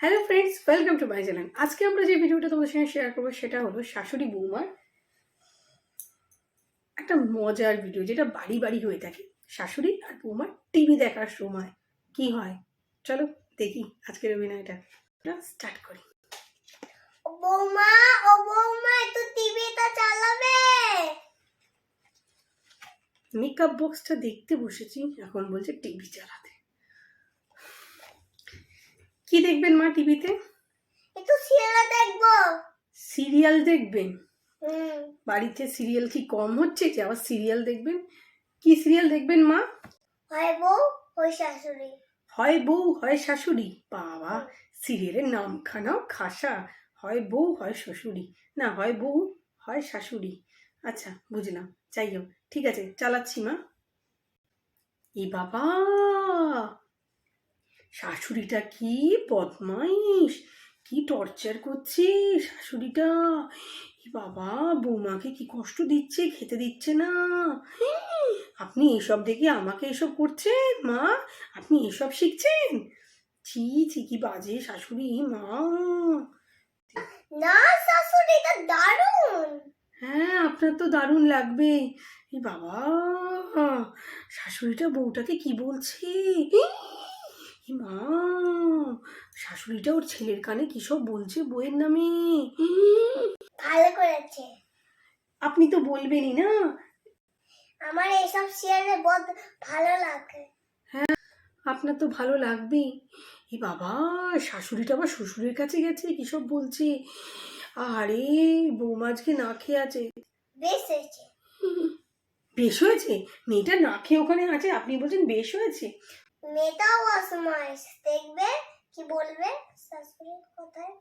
Hello friends welcome to my channel আজকে আমরা যে ভিডিওটা তোমাদের সঙ্গে শেয়ার করব সেটা হলো শাশুড়ি বৌমার একটা মজার ভিডিও যেটা বাড়ি বাড়ি হয়ে থাকে। শাশুড়ি আর বৌমার টিভি দেখার সময়। কি হয়? চলো দেখি আজকের অভিনয়টা। স্টার্ট করি। ও বৌমা ও বৌমা একটু টিভিটা চালাবে। মেকআপ বক্সটা দেখতে বসেছি এখন বলছে টিভি চালাতে। কি দেখবেন মা টিভিতে? একটু সিরিয়াল দেখব। সিরিয়াল দেখবেন? হুম। বাড়িতে সিরিয়াল কি কম হচ্ছে যে আবার সিরিয়াল দেখবেন? কি সিরিয়াল দেখবেন মা? হয় বউ ওই শাশুড়ি। হয় বউ হয় শাশুড়ি। বাবা সিরিয়ালের নামখানাও খাসা। হয় বউ হয় শ্বশুরি না হয় বউ হয় শাশুড়ি। আচ্ছা বুঝলাম। যাই হোক ঠিক আছে চালাচ্ছি মা। এ বাবা! শাশুড়িটা কি বদমাইশ কি টর্চার করছে শাশুড়িটা। বাবা বৌমাকে কি কষ্ট দিচ্ছে খেতে দিচ্ছে না। আপনি এসব দেখে আমাকে এসব করছেন মা? আপনি এসব শিখছেন? ছি ছি কি বাজে শাশুড়ি মা। না শাশুড়ি শাশুড়িটা দারুণ। হ্যাঁ আপনার তো দারুণ লাগবে। বাবা শাশুড়িটা বউটাকে কি বলছে? মা? শাশুড়িটা ওর ছেলের কানে কি সব বলছে বইয়ের নামে? ভালো করেছে। আপনি তো বলবেনই না। আমার এইসব সিরিয়ালে বহুত ভালো লাগে। আপনার তো ভালো লাগবেই। এ বাবা শাশুড়িটা আবার শ্বশুরের কাছে গেছে কি সব বলছে? আরে বৌমা আজকে না খেয়ে আছে। বেশ হয়েছে। বেশ হয়েছে? মেয়েটা না খেয়ে ওখানে আছে আপনি বলছেন বেশ হয়েছে। মেয়েটাও অসময় দেখবে? কি বলবে? শাশুড়ির কথায়।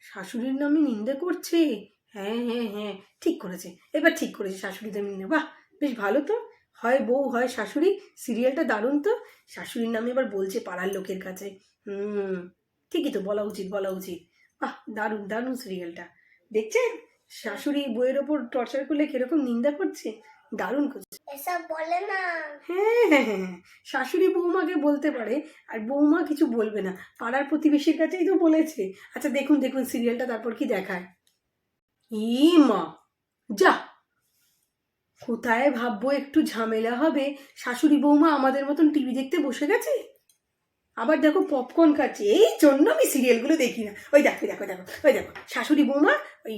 শাশুড়ির নামে নিন্দে করছে। হ্যাঁ হ্যাঁ হ্যাঁ ঠিক করেছে। এবার ঠিক করেছে শাশুড়িদের নিন্দে। বাহ, বেশ ভালো তো। হয় বউ, হয় শাশুড়ি। সিরিয়ালটা দারুণ তো। শাশুড়ির নামে এবার বলছে পাড়ার লোকের কাছে। হুম, ঠিকই তো, বলা উচিত বলা উচিত। বাহ, দারুণ দারুণ সিরিয়ালটা। দেখছেন? শাশুড়ি বইয়ের ওপর টর্চার করলে কীরকম নিন্দা করছে? দারুণ করছে। এসব বলে না। হ্যাঁ হ্যাঁ হ্যাঁ হ্যাঁ। শাশুড়ি বৌমাকে বলতে পারে আর বৌমা কিছু বলবে না। পাড়ার প্রতিবেশীর কাছেই তো বলেছে। আচ্ছা দেখুন দেখুন সিরিয়ালটা তারপর কি দেখায়? ই মা যা! কোথায় ভাববো একটু ঝামেলা হবে? শাশুড়ি বৌমা আমাদের মতন টিভি দেখতে বসে গেছে? আবার দেখো পপকর্ন খাচ্ছে। এই জন্য আমি সিরিয়ালগুলো দেখি না। ওই দেখো দেখো দেখো ওই দেখো। শাশুড়ি বৌমা ওই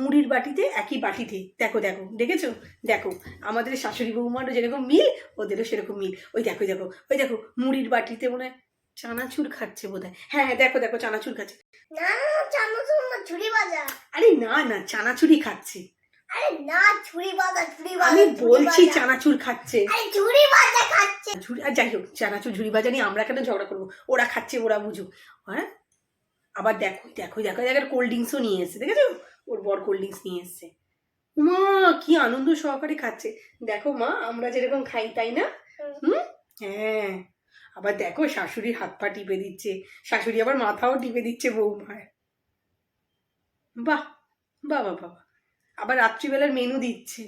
মুড়ির বাটিতে একই বাটিতে। দেখো দেখো দেখেছ? দেখো আমাদের শাশুড়ি বৌমারও যেরকম মিল ওদেরও সেরকম মিল। ওই দেখো দেখো ওই দেখো মুড়ির বাটিতে মনে হয় চানাচুর খাচ্ছে বোধ হয় হ্যাঁ হ্যাঁ দেখো দেখো চানাচুর খাচ্ছে। না না চামচ বাজা আরে না না চানাচুরি খাচ্ছে। আরে না ঝুড়ি বাজা ঝুড়ি বাজা আমি বলছি চানাচুর খাচ্ছে। আরে বাজা খাচ্ছে। ঝুড়ি আর যাই হোক চানাচুর ঝুড়ি বাজা নিয়ে আমরা কেন ঝগড়া করব? ওরা খাচ্ছে ওরা বুঝুক। হ্যাঁ? আবার দেখো দেখো দেখো দেখো কোল্ড ড্রিঙ্কসও নিয়ে এসছে দেখেছ? ওর বর কোল্ড ড্রিঙ্কস নিয়ে এসছে। মা কি আনন্দ সহকারে খাচ্ছে। দেখো মা আমরা যেরকম খাই তাই না? হুম। হ্যাঁ। আবার দেখো শাশুড়ির হাত পা টিপে দিচ্ছে। শাশুড়ি আবার মাথাও টিপে দিচ্ছে বউ বৌমায় বাহ বাবা বাবা আবার রাত্রিবেলার মেনু দিচ্ছে।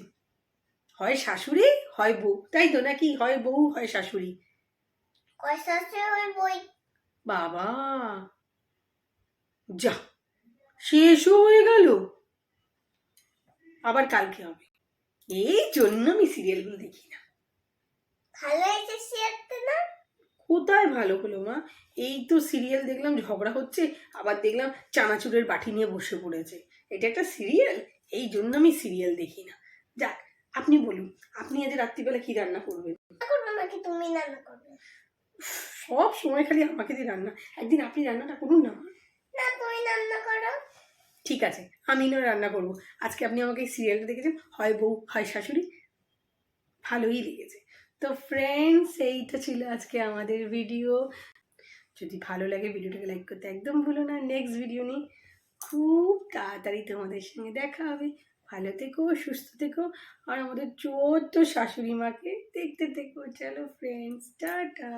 হয় শাশুড়ি হয় বউ। তাই তো নাকি? হয় বউ হয় শাশুড়ি। কয় শাশুড়ি বই? বাবা। যা শেষও হয়ে গেল। আবার কালকে হবে। এই জন্য আমি সিরিয়ালগুলো দেখি না। ভালো হয়েছে সিরিয়ালটা না? কোথায় ভালো হলো মা? এই তো সিরিয়াল দেখলাম ঝগড়া হচ্ছে আবার দেখলাম চানাচুরের বাটি নিয়ে বসে পড়েছে। এটা একটা সিরিয়াল? এই জন্য আমি সিরিয়াল দেখি না। যাক আপনি বলুন আপনি আজ রাত্রিবেলা কি রান্না করবেন? করব নাকি তুমি রান্না করবে? সব সময় খালি আমাকে দিয়ে রান্না। একদিন আপনি রান্নাটা করুন না মা। না তুমি রান্না করো ঠিক আছে আমি না রান্না করব। আজকে আপনি আমাকে এই সিরিয়ালটা দেখেছেন? হয় বউ, হয় শাশুড়ি। ভালোই লেগেছে। তো ফ্রেন্ডস এইটা ছিল আজকে আমাদের ভিডিও যদি ভালো লাগে ভিডিওটাকে লাইক করতে একদম ভুলো না। নেক্সট ভিডিও নিয়ে খুব তাড়াতাড়ি তোমাদের সঙ্গে দেখা হবে। ভালো থেকো, সুস্থ থেকো। আর আমাদের চোদ্দ শাশুড়ি মাকে দেখতে থেকো। চলো ফ্রেন্ডস টাটা।